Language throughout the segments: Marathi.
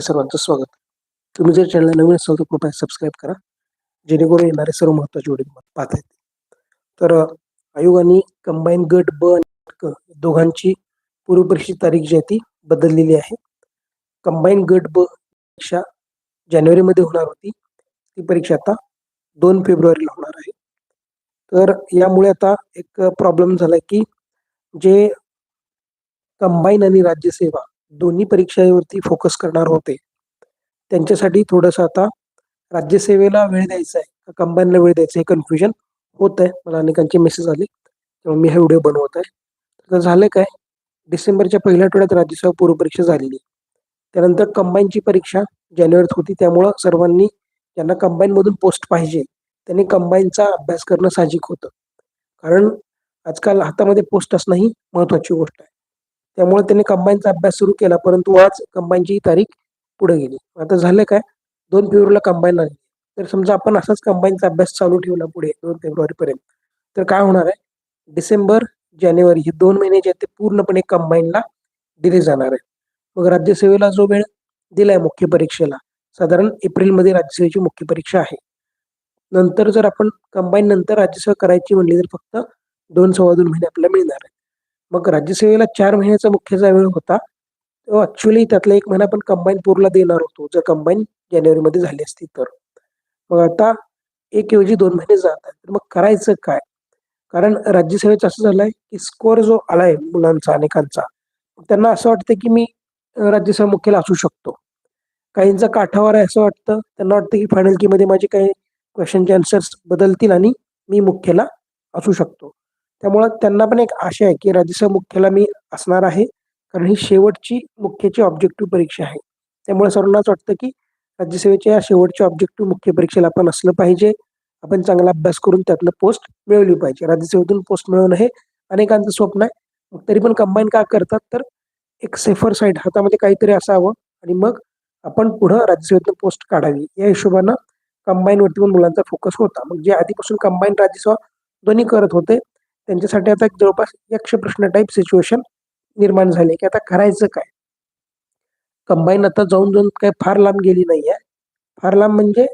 सर्वांचं स्वागत. तुम्ही जर चॅनल नवीन असाल तर कृपया सबस्क्राईब करा. जेणेकरून येणारे सर्व महत्त्वाचे व्हिडिओ पाहता येतील. तर आयोगाने कंबाईन गट ब आणि दोघांची पूर्वपरीक्षेची तारीख जी आहे ती बदललेली आहे. कंबाईन गट ब परीक्षा जानेवारीमध्ये होणार होती. ती परीक्षा आता दोन फेब्रुवारीला होणार आहे. तर यामुळे आता एक प्रॉब्लेम झाला की जे कंबाईन आणि राज्यसेवा दोन्ही परीक्षेवरती फोकस करणार होते. त्यांच्यासाठी थोडंसं आता राज्यसेवेला वेळ द्यायचा आहे. कंबाईनला वेळ द्यायचा हे कन्फ्युजन होत आहे मला अनेकांचे मेसेज आले. तेव्हा मी हा व्हिडिओ बनवत आहे. तर झालं काय? डिसेंबरच्या पहिल्या आठवड्यात राज्यसेवा पूर्वपरीक्षा झालेली. त्यानंतर कंबाईनची परीक्षा जानेवारीत होती. त्यामुळं सर्वांनी ज्यांना कंबाईनमधून पोस्ट पाहिजे त्यांनी कंबाईनचा अभ्यास करणं साहजिक होतं. कारण आजकाल हातामध्ये पोस्ट असणं ही महत्वाची गोष्ट आहे. त्यामुळे त्यांनी कंबाईनचा अभ्यास सुरू केला परंतु आज कंबाईनची तारीख पुढे गेली. आता झालं काय? दोन फेब्रुवारीला कंबाईन आली तर समजा आपण असाच कंबाईनचा अभ्यास चालू ठेवला पुढे दोन फेब्रुवारीपर्यंत तर काय होणार आहे? डिसेंबर जानेवारी हे दोन महिने जे आहेत ते पूर्णपणे कंबाईनला दिले जाणार आहे मग राज्यसेवेला जो वेळ दिलाय मुख्य परीक्षेला साधारण एप्रिलमध्ये राज्यसेवेची मुख्य परीक्षा आहे. नंतर जर आपण कंबाईन नंतर राज्यसेवा करायची म्हणली तर फक्त दोन सव्वा दोन महिने आपल्याला मिळणार आहे मग राज्यसेवेला चार महिन्याचा मुख्यचा वेळ होता. तो ऍक्च्युली त्यातला एक महिना आपण कंबाईन पूरला देणार होतो. जर कंबाईन जानेवारीमध्ये झाली असती तर. मग आता एक ऐवजी दोन महिने जात आहेत. तर मग करायचं काय? कारण राज्यसेवेचं असं झालंय की स्कोअर जो आलाय मुलांचा अनेकांचा त्यांना असं वाटतं की मी राज्यसेवा मुख्याला असू शकतो. काहींचा काठावर आहे असं वाटतं. त्यांना वाटतं की फायनल कीमध्ये माझे काही क्वेश्चनचे आन्सर्स बदलतील आणि मी मुख्याला असू शकतो. त्यामुळं त्यांना पण एक आशा आहे की राज्यसेवा मुख्याला मी असणार आहे. कारण ही शेवटची मुख्याची ऑब्जेक्टिव्ह परीक्षा आहे. त्यामुळे सर्वांनाच वाटतं की राज्यसेवेच्या या शेवटच्या ऑब्जेक्टिव्ह मुख्य परीक्षेला आपण असलं पाहिजे. आपण चांगला अभ्यास करून त्यातनं पोस्ट मिळवली पाहिजे. राज्यसेवेतून पोस्ट मिळवणं हे अनेकांचं स्वप्न आहे. मग तरी पण कंबाईन का करतात? तर एक सेफर साईड हातामध्ये काहीतरी असावं आणि मग आपण पुढं राज्यसेवेतून पोस्ट काढावी. या हिशोबानं कंबाईनवरती पण मुलांचा फोकस होता. मग जे आधीपासून कंबाईन राज्यसेवा दोन्ही करत होते त्यांच्यासाठी आता जवळपास यक्ष प्रश्न टाईप सिच्युएशन निर्माण झाली की आता करायचं काय? कंबाईन आता जाऊन जाऊन काय फार लांब गेली नाही आहे फार लांब म्हणजे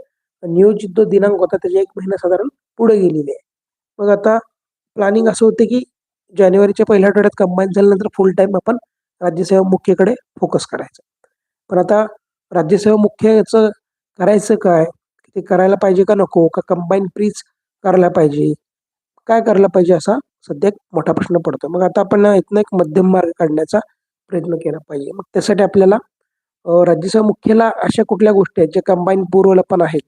नियोजित जो दिनांक होता त्याच्या एक महिना साधारण पुढे गेलेली आहे. मग आता प्लॅनिंग असं होतं की जानेवारीच्या पहिल्या आठवड्यात कंबाईन झाल्यानंतर फुल टाईम आपण राज्यसेवा मुख्यकडे फोकस करायचा. पण आता राज्यसेवा मुख्याचं करायचं काय? ते करायला पाहिजे का नको? का कंबाईन प्रीच करायला पाहिजे? काय करायला पाहिजे असा सध्या एक मोठा प्रश्न पडतो मग आता आपण इथनं एक मध्यम मार्ग काढण्याचा प्रयत्न केला पाहिजे. मग त्यासाठी आपल्याला राज्यसभा मुख्याला अशा कुठल्या गोष्टी आहेत ज्या कंबाईन पूर्वला पण आहेत?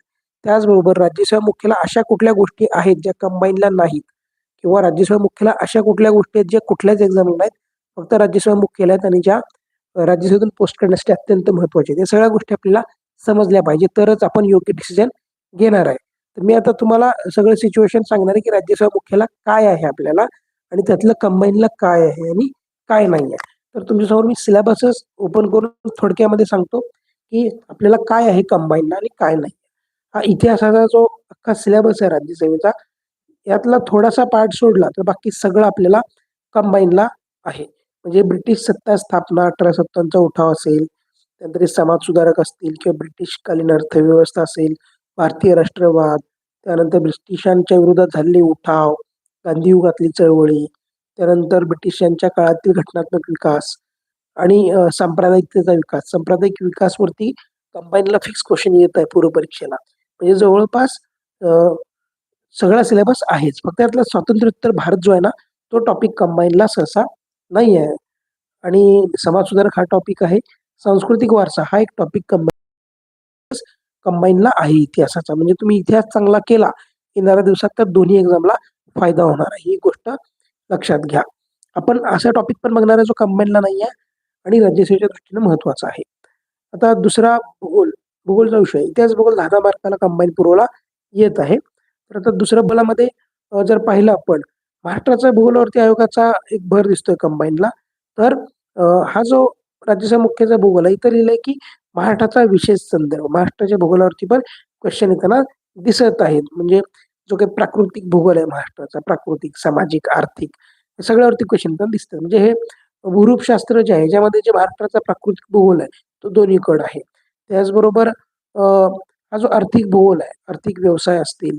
त्याचबरोबर राज्यसेवा मुख्याला अशा कुठल्या गोष्टी आहेत ज्या कंबाईनला नाहीत? किंवा राज्यसभा मुख्याला अशा कुठल्या गोष्टी आहेत ज्या कुठल्याच एक्झामला नाहीत? फक्त राज्यसभा मुख्याला आहेत आणि ज्या राज्यसभेतून पोस्ट करण्यासाठी अत्यंत महत्त्वाचे आहेत. या सगळ्या गोष्टी आपल्याला समजल्या पाहिजे. तरच आपण योग्य डिसिजन घेणार आहे. तर मी आता तुम्हाला सगळं सिच्युएशन सांगणार आहे की राज्यसेवा मुख्याला काय आहे आपल्याला आणि त्यातलं कंबाईनला काय आहे आणि काय नाही आहे. तर तुमच्यासमोर मी सिलेबसच ओपन करून थोडक्यामध्ये सांगतो की आपल्याला काय आहे कंबाईनला आणि काय नाही हा इतिहासाचा जो अख्खा सिलेबस आहे राज्यसेवेचा यातला थोडासा पार्ट सोडला तर बाकी सगळं आपल्याला कंबाईनला आहे. म्हणजे ब्रिटिश सत्ता स्थापना अठरा सत्तांचा उठाव असेल त्यानंतर समाज सुधारक असतील किंवा ब्रिटिशकालीन अर्थव्यवस्था असेल भारतीय राष्ट्रवाद त्यानंतर ब्रिटिशांच्या विरोधात झालेले उठाव गांधीयुगातली चळवळी त्यानंतर ब्रिटिशांच्या काळातील घटनात्मक विकास आणि सांप्रदायिकतेचा विकास. सांप्रदायिक विकासवरती कंबाईनला फिक्स क्वेश्चन येत आहे पूर्व परीक्षेला. म्हणजे जवळपास सगळा सिलेबस आहेच. फक्त त्यातला स्वातंत्र्योत्तर भारत जो आहे ना तो टॉपिक कंबाईनला सहसा नाही आहे आणि समाज सुधारक हा टॉपिक आहे. सांस्कृतिक वारसा हा एक टॉपिक कंबाईन कंबाईनला आहे इतिहासाचा. म्हणजे तुम्ही इतिहास चांगला केला येणाऱ्या दिवसात तर दोन्ही एक्झामला फायदा होणार आहे. ही गोष्ट लक्षात घ्या. आपण असा टॉपिक पण बघणार आहे जो कंबाईनला नाही आहे आणि राज्यसेवेच्या दृष्टीने महत्त्वाचा आहे. आता दुसरा भूगोल भूगोलचा विषय. इतिहास भूगोल दहा मार्काला कंबाईन पुरवला येत आहे. तर आता दुसऱ्या बलामध्ये जर पाहिलं आपण महाराष्ट्राचा भूगोलावरती आयोगाचा एक भर दिसतोय कंबाईनला तर हा जो राज्यसेवा मुख्याचा भूगोल आहे इथं लिहिलंय की महाराष्ट्राचा विशेष संदर्भ महाराष्ट्राच्या भूगोलावरती पण क्वेश्चन येताना दिसत आहेत. म्हणजे जो काही प्राकृतिक भूगोल आहे महाराष्ट्राचा प्राकृतिक सामाजिक आर्थिक सगळ्यावरती क्वेश्चन पण दिसतात. म्हणजे हे भूरूपशास्त्र जे आहे ज्यामध्ये जे महाराष्ट्राचा प्राकृतिक भूगोल आहे तो दोन्हीकड आहे. त्याचबरोबर हा जो आर्थिक भूगोल आहे आर्थिक व्यवसाय असतील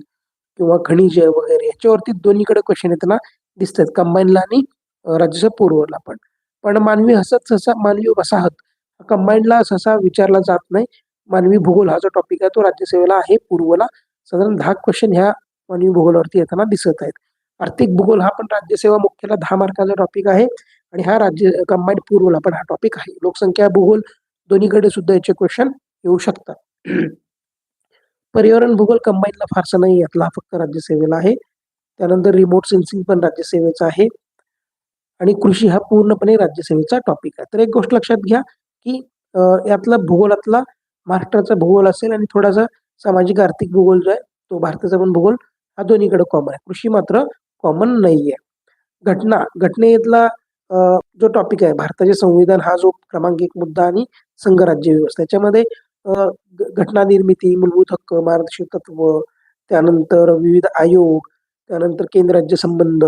किंवा खनिज वगैरे याच्यावरती दोन्हीकडे क्वेश्चन येताना दिसतात. कंबाईनला आणि राज्याच्या पूर्वला पण. पण मानवी हसत सहसा मानवी वसाहत कंबाईंडला सहसा विचारला जात नाही. मानवी भूगोल हा जो टॉपिक आहे तो राज्यसेवेला आहे पूर्वला. साधारण दहा क्वेश्चन ह्या मानवी भूगोलावरती येताना दिसत आहेत. आर्थिक भूगोल हा पण राज्यसेवा मुख्यला दहा मार्काचा टॉपिक आहे आणि हा राज्य कंबाईंड पूर्वला पण हा टॉपिक आहे. लोकसंख्या भूगोल दोन्हीकडे सुद्धा याचे क्वेश्चन येऊ शकतात. पर्यावरण भूगोल कंबाईनला फारसा नाही यातला हा फक्त राज्यसेवेला आहे. त्यानंतर रिमोट सेन्सिंग पण राज्यसेवेचा आहे. आणि कृषी हा पूर्णपणे राज्यसेवेचा टॉपिक आहे. तर एक गोष्ट लक्षात घ्या. की यातला भूगोलातला महाराष्ट्राचा भूगोल असेल आणि थोडासा सामाजिक आर्थिक भूगोल जो आहे तो भारताचा पण भूगोल हा दोन्हीकडे कॉमन आहे. कृषी मात्र कॉमन नाहीये. घटना घटनेतला जो टॉपिक आहे भारताचे संविधान हा जो क्रमांक एक मुद्दा आणि संघराज्य व्यवस्था याच्यामध्ये घटना निर्मिती मूलभूत हक्क मार्गदर्शक तत्व त्यानंतर विविध आयोग त्यानंतर केंद्र राज्य संबंध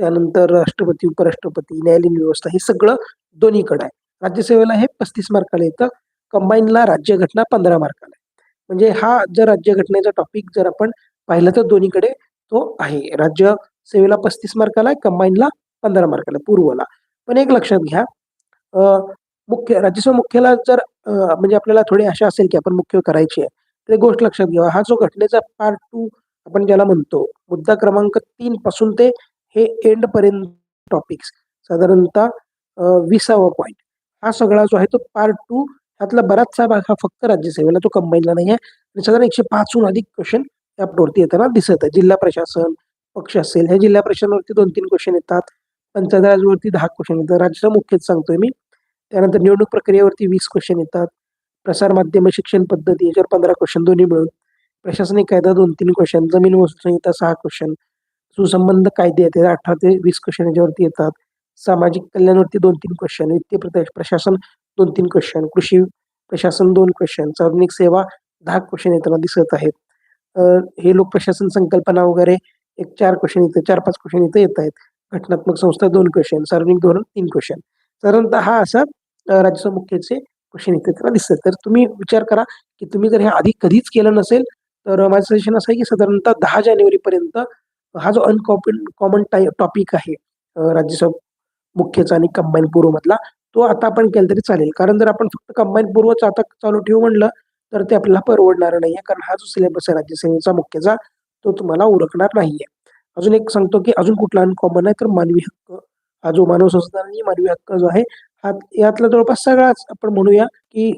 त्यानंतर राष्ट्रपती उपराष्ट्रपती न्यायालयीन व्यवस्था हे सगळं दोन्हीकडे आहे. राज्यसेवेला हे पस्तीस मार्काला येतं कंबाईनला राज्यघटना पंधरा मार्काला आहे म्हणजे हा जर राज्यघटनेचा टॉपिक जर आपण पाहिलं तर दोन्हीकडे तो आहे. राज्य सेवेला पस्तीस मार्काला आहे कंबाईनला पंधरा मार्काला पूर्वला. पण एक लक्षात घ्या मुख्य राज्यसेवा मुख्याला जर म्हणजे आपल्याला थोडी आशा असेल की आपण मुख्य करायची आहे तर एक गोष्ट लक्षात घ्या. हा जो घटनेचा पार्ट टू आपण ज्याला म्हणतो मुद्दा क्रमांक तीन पासून ते हे एंड पर्यंत टॉपिक्स साधारणतः विसावा पॉईंट हा सगळा जो आहे तो पार्ट टू ह्यातला बराचसा भाग हा फक्त राज्यसेवेला तो कंबाईनला नाही आहे आणि साधारण एकशे पाचहून अधिक क्वेश्चन या येताना दिसत आहे. जिल्हा प्रशासन पक्ष असेल ह्या जिल्हा प्रशासनावरती दोन तीन क्वेश्चन येतात. पंचायत राजवरती दहा क्वेश्चन येतात. राज्याचा मुख्यच सांगतोय मी. त्यानंतर निवडणूक प्रक्रियेवरती वीस क्वेश्चन येतात. प्रसार माध्यम शिक्षण पद्धती याच्यावर पंधरा क्वेश्चन दोन्ही मिळून. प्रशासनिक कायदा दोन तीन क्वेश्चन जमीन वस्तू संहिता सहा क्वेश्चन सुसंबंध कायदे येतात अठरा ते वीस क्वेश्चन याच्यावरती येतात. सामाजिक कल्याणवरती दोन तीन क्वेश्चन वित्तीय प्रदेश प्रशासन दोन तीन क्वेश्चन कृषी प्रशासन दोन क्वेश्चन सार्वजनिक सेवा दहा क्वेश्चन येताना दिसत आहेत. हे लोक प्रशासन संकल्पना वगैरे एक चार क्वेश्चन इथं चार पाच क्वेश्चन इथे येत आहेत. घटनात्मक संस्था दोन क्वेश्चन सार्वजनिक धोरण तीन क्वेश्चन साधारणतः हा असा अ, मुख्यचे क्वेश्चन इथे त्याला दिसतात. तर तुम्ही विचार करा की तुम्ही जर हे आधी कधीच केलं नसेल तर माझं सजेशन असं आहे की साधारणतः दहा जानेवारी पर्यंत हा जो अनकॉमन कॉमन टॉपिक आहे राज्यसभा मुख्यचा आणि कंबाईन पूर्व मधला तो आता आपण केला तरी चालेल. कारण जर आपण फक्त कंबाईन पूर्वच आता चालू ठेवू म्हणलं तर ते आपल्याला परवडणार नाहीये. कारण हा जो सिलेबस आहे राज्यसेवेचा मुख्यचा तो तुम्हाला उरकणार नाहीये. अजून एक सांगतो की अजून कुठला अनकॉमन आहे तर मानवी हक्क. हा जो मानव संस्था आणि मानवी हक्क जो आहे हा यातला जवळपास सगळाच आपण म्हणूया की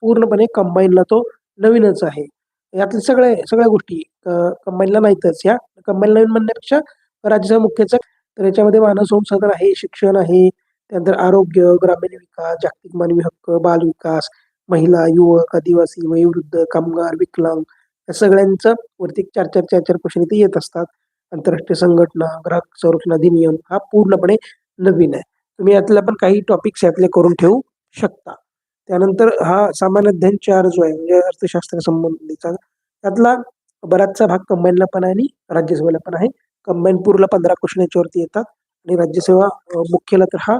पूर्णपणे कंबाईनला तो नवीनच आहे. यातले सगळे सगळ्या गोष्टी कंबाईनला नाहीतच या. कंबाईन नवीन म्हणण्यापेक्षा राज्यसभा मुख्यचा तर याच्यामध्ये मानव संसाधन आहे शिक्षण आहे त्यानंतर आरोग्य ग्रामीण विकास जागतिक मानवी हक्क बाल विकास महिला युवक आदिवासी वयोवृद्ध कामगार विकलांग या सगळ्यांचं वरती चार चार चार चार क्वेश्चन इथे येत असतात. आंतरराष्ट्रीय संघटना ग्राहक संरक्षण अधिनियम हा पूर्णपणे नवीन आहे. तुम्ही यातल्या पण काही टॉपिक्स यातले करून ठेवू शकता. त्यानंतर हा सामान्य अध्ययन चार जो आहे म्हणजे अर्थशास्त्र संबंधीचा त्यातला बराचसा भाग कंबाईनला पण आहे आणि राज्यसभेला पण आहे. कंबाईनपूरला पंधरा क्वेश्चन याच्यावरती येतात. आणि राज्यसेवा मुख्यला तर हा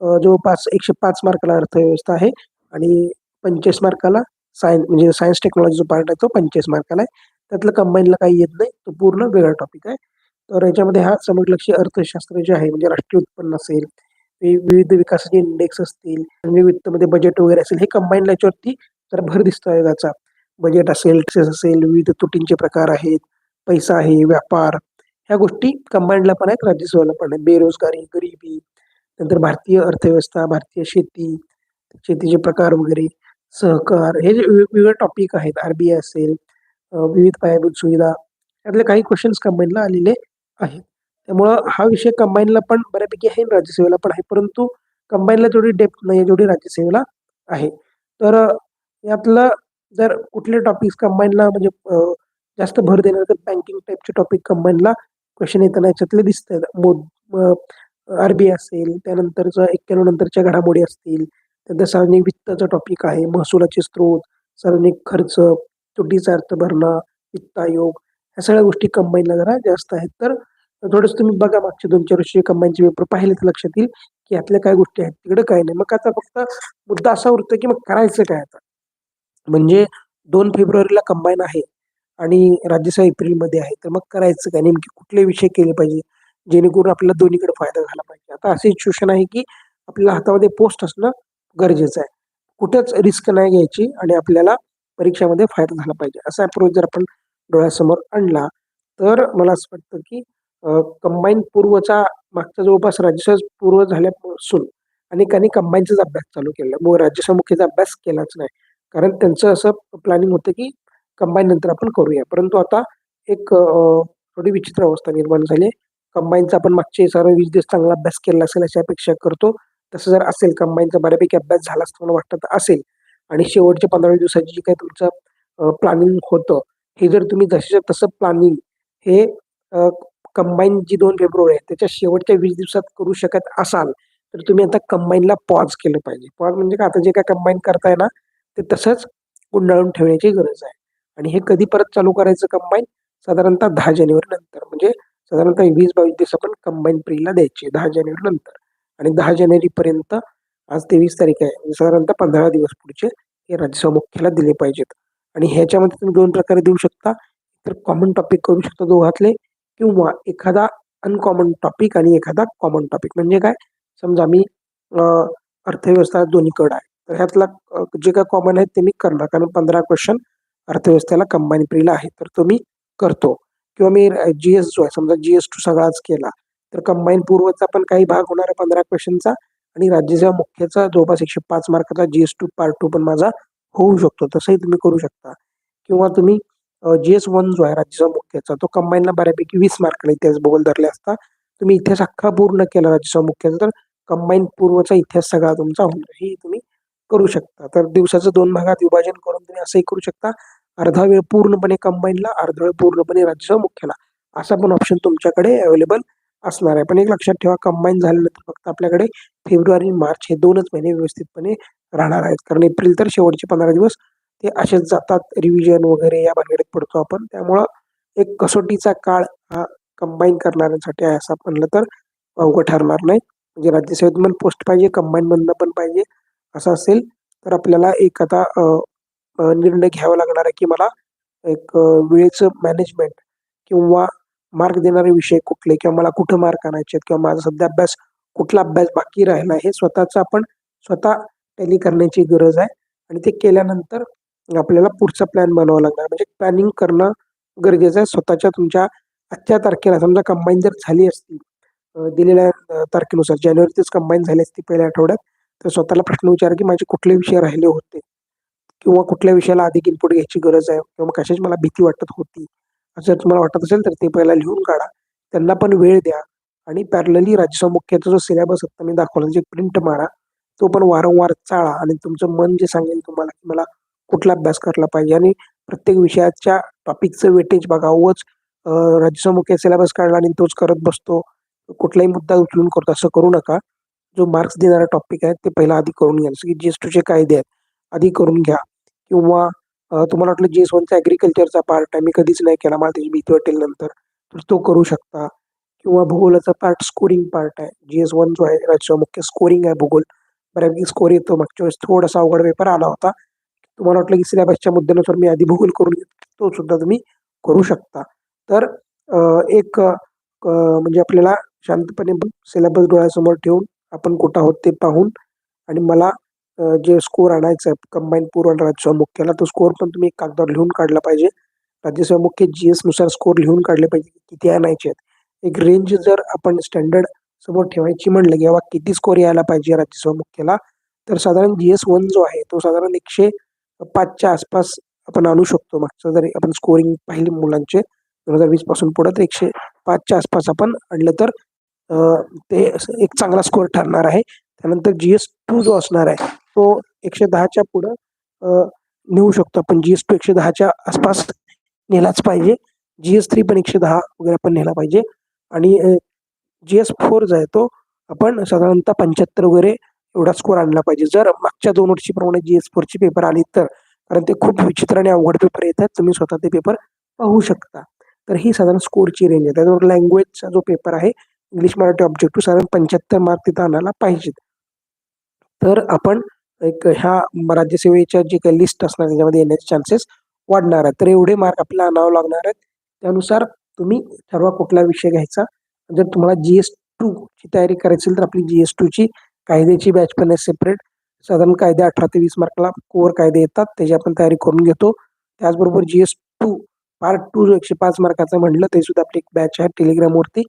जो जवळपास एकशे पाच मार्काला अर्थव्यवस्था आहे. आणि पंचेचाळीस मार्काला सायन्स म्हणजे सायन्स टेक्नॉलॉजी जो पार्ट आहे तो पंचेचाळीस मार्काला आहे. त्यातलं कंबाईनला काही येत नाही. तो पूर्ण वेगळा टॉपिक आहे. तर याच्यामध्ये हा समजलक्षी अर्थशास्त्र जे आहे म्हणजे राष्ट्रीय उत्पन्न असेल विविध विकासाचे इंडेक्स असतील म्हणजे वित्तमध्ये बजेट वगैरे असेल हे कंबाईन याच्यावरती तर भर दिसतो आयोगाचा. बजेट असेल टॅक्सेस असेल विविध तुटींचे प्रकार आहेत. पैसा आहे व्यापार ह्या गोष्टी कंबाईनला पण आहेत राज्यसभेला पण आहेत. बेरोजगारी गरिबी नंतर भारतीय अर्थव्यवस्था भारतीय शेती शेतीचे प्रकार वगैरे सहकार हे जे वेगवेगळे टॉपिक आहेत. आरबीआय असेल विविध पायाभूत सुविधा यातले काही क्वेश्चन्स कंबाईनला आलेले आहेत. त्यामुळं हा विषय कंबाईनला पण बऱ्यापैकी आहे राज्यसेवेला पण आहे. परंतु कंबाईनला जेवढी डेप्थ नाही जेवढी राज्यसेवेला आहे. तर यातलं जर कुठले टॉपिक्स कंबाईनला म्हणजे जास्त भर देणार तर बँकिंग टाईपचे टॉपिक कंबाईनला क्वेश्चन येताना याच्यातले दिसत आहेत मोद आरबीआय असेल त्यानंतरचा एक्क्याण्णव नंतरच्या घडामोडी असतील त्यानंतर सार्वजनिक वित्ताचा टॉपिक आहे महसुलाचे स्रोत सार्वजनिक खर्च तुटीचा अर्थ भरणा वित्त आयोग ह्या सगळ्या गोष्टी कंबाईनला जरा जास्त आहेत. तर थोडंसं तुम्ही बघा मागच्या दोन चार वर्षी कंबाईनचे पेपर पाहिले तर लक्षात येईल की यातल्या काय गोष्टी आहेत तिकडे काय नाही. मग आता फक्त मुद्दा असा उरतो की मग करायचं काय आता? म्हणजे दोन फेब्रुवारीला कंबाईन आहे. आणि राज्यसभा एप्रिलमध्ये आहे. तर मग करायचं काय? नेमके कुठले विषय केले पाहिजे? जेणेकरून आपल्याला दोन्हीकडे फायदा झाला पाहिजे. आता असे सिच्युएशन आहे की आपल्या हातामध्ये पोस्ट असणं गरजेचं आहे. कुठेच रिस्क नाही घ्यायची आणि आपल्याला परीक्षामध्ये फायदा झाला पाहिजे. असा अप्रोच जर आपण डोळ्यासमोर आणला तर मला असं वाटतं की कंबाईन पूर्वचा मागचा जवळपास राज्यसभा पूर्व झाल्यापासून अनेकांनी कंबाईनचाच अभ्यास चालू केला. मग राज्यसभा मुख्याचा अभ्यास केलाच नाही. कारण त्यांचं असं प्लॅनिंग होतं की कंबाईन नंतर आपण करूया. परंतु आता एक थोडी विचित्र अवस्था निर्माण झाली कंबाईनचा आपण मागचे सर्व वीस दिवस चांगला अभ्यास केला असेल अशी अपेक्षा करतो. तसं जर असेल कंबाईनचा बऱ्यापैकी अभ्यास झाला असं मला वाटतं असेल. आणि शेवटच्या पंधरा दिवसाची जी काही तुमचं प्लॅनिंग होतं हे जर तुम्ही जसेच्या तसं प्लॅनिंग हे कंबाईन जी दोन फेब्रुवारी आहे त्याच्या शेवटच्या वीस दिवसात करू शकत असाल तर तुम्ही आता कंबाईनला पॉज केलं पाहिजे. पॉज म्हणजे का आता जे काय कंबाईन करताय ना ते तसंच गुंडाळून ठेवण्याची गरज आहे. आणि हे कधी परत चालू करायचं कंबाईन साधारणतः दहा जानेवारी नंतर. म्हणजे साधारणतः वीस बावीस दिवस आपण कंबाईन प्रीला द्यायचे दहा जानेवारी नंतर. आणि दहा जानेवारीपर्यंत आज तेवीस तारीख आहे म्हणजे साधारणतः पंधरा दिवस पुढचे हे राज्यसभा मुख्याला दिले पाहिजेत. आणि ह्याच्यामध्ये तुम्ही दोन प्रकारे देऊ शकता. तर कॉमन टॉपिक करू शकता दोघातले किंवा एखादा अनकॉमन टॉपिक आणि एखादा कॉमन टॉपिक म्हणजे काय? समजा मी अर्थव्यवस्था दोन्हीकडं आहे. तर ह्यातला जे काय कॉमन आहे ते मी करणार. कारण पंधरा क्वेश्चन अर्थव्यवस्थेला कंबाईन प्रीला आहे तर तो मी करतो. किंवा मी जी एस जो आहे समजा जी एस टू सगळाच केला तर कंबाईन पूर्वचा पण काही भाग होणार आहे पंधरा क्वेश्चनचा आणि राज्यसेवा मुख्याचा जवळपास एकशे पाच मार्काचा G S two part two पण माझा होऊ शकतो. तसंही तुम्ही करू शकता. किंवा तुम्ही जी एस वन जो आहे राज्यसेवा मुख्याचा तो कंबाईनला बऱ्यापैकी वीस मार्काला इतिहास भूगोल धरले असता तुम्ही इतिहास अख्खा पूर्ण केला राज्यसेवा मुख्याचा तर कंबाईन पूर्वचा इतिहास सगळा तुमचा होऊन हे तुम्ही करू शकता. तर दिवसाचं दोन भागात विभाजन करून तुम्ही असंही करू शकता. अर्धा वेळ पूर्णपणे कंबाईनला अर्धा वेळ पूर्णपणे राज्य मुख्याला. असा पण ऑप्शन तुमच्याकडे अवेलेबल असणार आहे. पण एक लक्षात ठेवा कंबाईन झाल्यानंतर फक्त आपल्याकडे फेब्रुवारी मार्च हे दोनच महिने व्यवस्थितपणे राहणार आहेत. कारण एप्रिल तर शेवटचे पंधरा दिवस ते असेच जातात. रिव्हिजन वगैरे या भानगडीत पडतो आपण. त्यामुळं एक कसोटीचा काळ हा कंबाईन करणाऱ्यांसाठी आहे असं म्हणलं तर अवघड ठरणार नाही. म्हणजे राज्यसेवेत पण पोस्ट पाहिजे कंबाईनमधनं पण पाहिजे असं असेल तर आपल्याला एक आता निर्णय घ्यावा लागणार आहे की मला एक वेळेचं मॅनेजमेंट किंवा मार्क देणारे विषय कुठले किंवा मला कुठं मार्क आणायचे किंवा माझा सध्या अभ्यास कुठला अभ्यास बाकी राहिला हे स्वतःचा आपण स्वतः टॅली करण्याची गरज आहे. आणि ते केल्यानंतर आपल्याला पुढचा प्लॅन बनवावा लागणार. म्हणजे प्लॅनिंग करणं गरजेचं आहे. स्वतःच्या तुमच्या आजच्या तारखेला समजा कंबाईन जर झाली असती दिलेल्या तारखेनुसार जानेवारीतच कंबाईन झाली असती पहिल्या आठवड्यात तर स्वतःला प्रश्न विचार की माझे कुठले विषय राहिले होते? किंवा कुठल्या विषयाला अधिक इनपुट घ्यायची गरज आहे किंवा कशाची मला भीती वाटत होती असं जर तुम्हाला वाटत असेल तर ते पहिला लिहून काढा. त्यांना पण वेळ द्या. आणि पॅरलली राज्यसभा मुख्याचा जो सिलेबस आता मी दाखवला जे प्रिंट मारा तो पण वारंवार चाळा आणि तुमचं मन जे सांगेल तुम्हाला की मला कुठला अभ्यास करायला पाहिजे. आणि प्रत्येक विषयाच्या टॉपिकचं वेटेज बघा. उच राज्यसभा मुख्य सिलेबस काढला आणि तोच करत बसतो. कुठलाही मुद्दा उचलून करतो असं करू नका. जो मार्क्स देणारा टॉपिक आहे ते पहिला आधी करून घ्या. जसं की जी एस टूचे कायदे आहेत. आधी करून घ्या. किंवा तुम्हाला वाटलं जे एस ॲग्रिकल्चरचा पार्ट आहे मी कधीच नाही केला मला त्याची भीती वाटेल नंतर. तर तो करू शकता. किंवा भूगोलाचा पार्ट स्कोरिंग पार्ट आहे. जी एस वन जो आहे राज्य मुख्य स्कोरिंग आहे भूगोल. बऱ्यापैकी स्कोर येतो. मागच्या वेळेस थोडासा अवघड पेपर आला होता. तुम्हाला वाटलं की सिलेबसच्या मुद्द्यानुसार मी आधी भूगोल करून तो सुद्धा तुम्ही करू शकता. तर एक म्हणजे आपल्याला शांतपणे सिलेबस डोळ्यासमोर ठेवून आपण कुठं आहोत ते पाहून आणि मला जे स्कोर आणायचं आहे कंबाईन पूर्व आणि राज्यसभा मुख्याला तो स्कोर पण तुम्ही कागदावर लिहून काढला पाहिजे. राज्यसभा मुख्य जी एसनुसार स्कोर लिहून काढले पाहिजे किती आणायचे आहेत. एक रेंज जर आपण स्टँडर्ड समोर ठेवायची म्हणलं की किती स्कोर यायला पाहिजे राज्यसभा मुख्याला तर साधारण जी एस वन जो आहे तो साधारण एकशे पाचच्या आसपास आपण आणू शकतो. मागचं जरी आपण स्कोरिंग पाहिली मुलांचे दोन हजार वीसपासून पुढे तर एकशे पाचच्या आसपास आपण आणलं तर ते एक चांगला स्कोअर ठरणार आहे. त्यानंतर जी एस टू जो असणार आहे तो एकशे दहाच्या पुढं नेऊ शकतो आपण. जी एस टू एकशे दहाच्या आसपास नेलाच पाहिजे. जी एस थ्री पण एकशे दहा वगैरे आपण नेला पाहिजे. आणि जी एस फोर जो आहे तो आपण साधारणतः पंच्याहत्तर वगैरे एवढा स्कोर आणला पाहिजे. जर मागच्या दोन वर्षीप्रमाणे जी एस फोरचे पेपर आले तर कारण ते खूप विचित्र आणि अवघड पेपर येतात तुम्ही स्वतः ते पेपर पाहू शकता. तर ही साधारण स्कोरची रेंज आहे. त्याच्यावर लँग्वेजचा जो पेपर आहे इंग्लिश मराठी ऑब्जेक्टिव्ह साधारण पंच्याहत्तर मार्क तिथं आणायला पाहिजेत. तर आपण एक ह्या राज्यसेवेच्या जी काही लिस्ट असणार त्याच्यामध्ये येण्याचे चान्सेस वाढणार आहेत. तर एवढे मार्क आपल्याला आणावं लागणार आहेत. त्यानुसार तुम्ही ठरवा कुठला विषय घ्यायचा. जर तुम्हाला जी एस ची तयारी करायची असेल तर आपली जी एस ची कायद्याची बॅच पण आहे सेपरेट साधारण कायदे अठरा ते वीस मार्कला कोर कायदे येतात. त्याची आपण तयारी करून घेतो. त्याचबरोबर G S two part two एकशे पाच मार्काचं म्हणलं ते सुद्धा आपली एक बॅच आहे. टेलिग्रामवरती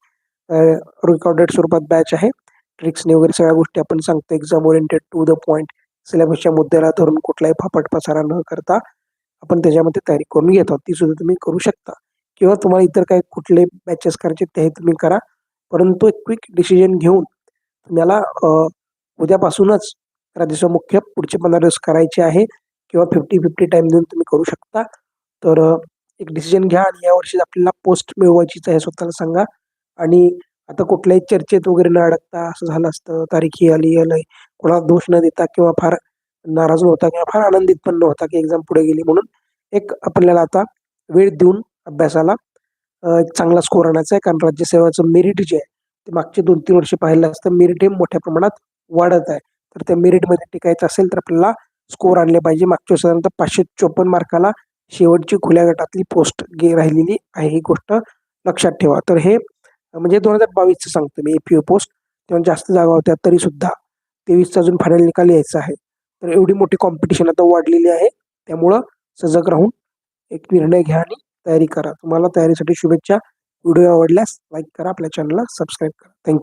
रेकॉर्डेड स्वरूपात बॅच आहे. ट्रिक्सने वगैरे सगळ्या गोष्टी आपण सांगतो. Exam oriented to the point सिलेबसच्या मुद्द्याला धरून कुठलाही फापट पसारा न करता आपण त्याच्यामध्ये तयारी करून घेतो ती सुद्धा तुम्ही करू शकता. किंवा तुम्हाला इतर काही कुठले बॅचेस करायचे तेही तुम्ही करा. परंतु एक क्विक डिसिजन घेऊन तुम्हाला उद्यापासूनच राज्यसभा मुख्य पुढचे पंधरा दिवस करायचे आहे किंवा फिफ्टी फिफ्टी टाइम देऊन तुम्ही करू शकता. तर एक डिसिजन घ्या आणि यावर्षी आपल्याला पोस्ट मिळवायचीच आहे स्वतःला सांगा. आणि आता कुठल्याही चर्चेत वगैरे न अडकता असं झालं असतं तारीख ही आली आलंय कोणाला दोष न देता किंवा फार नाराज नव्हता किंवा फार आनंदित पण नव्हता की एक्झाम पुढे गेली. म्हणून एक आपल्याला आता वेळ देऊन अभ्यासाला एक चांगला स्कोर आणायचा आहे. कारण राज्यसेवाचं मेरिट जे आहे ते मागचे दोन तीन वर्ष पाहिलं असतं. मेरिट हे मोठ्या प्रमाणात वाढत आहे. तर त्या मेरिटमध्ये टिकायचं असेल तर आपल्याला स्कोर आणले पाहिजे. मागच्या साधारणतः पाचशे चोपन्न मार्काला शेवटची खुल्या गटातली पोस्ट गे राहिलेली आहे. ही गोष्ट लक्षात ठेवा. तर हे म्हणजे दोन हजार बावीसचं सांगतो मी एपीओ पोस्ट तेव्हा जास्त जागा होत्या तरी सुद्धा तेवीसचा अजून फायनल निकाल यायचा आहे. तर एवढी मोठी कॉम्पिटिशन आता वाढलेली आहे. त्यामुळं सजग राहून एक निर्णय घ्या आणि तयारी करा. तुम्हाला तयारीसाठी शुभेच्छा. व्हिडिओ आवडल्यास लाईक करा आपल्या चॅनलला सबस्क्राईब करा. थँक्यू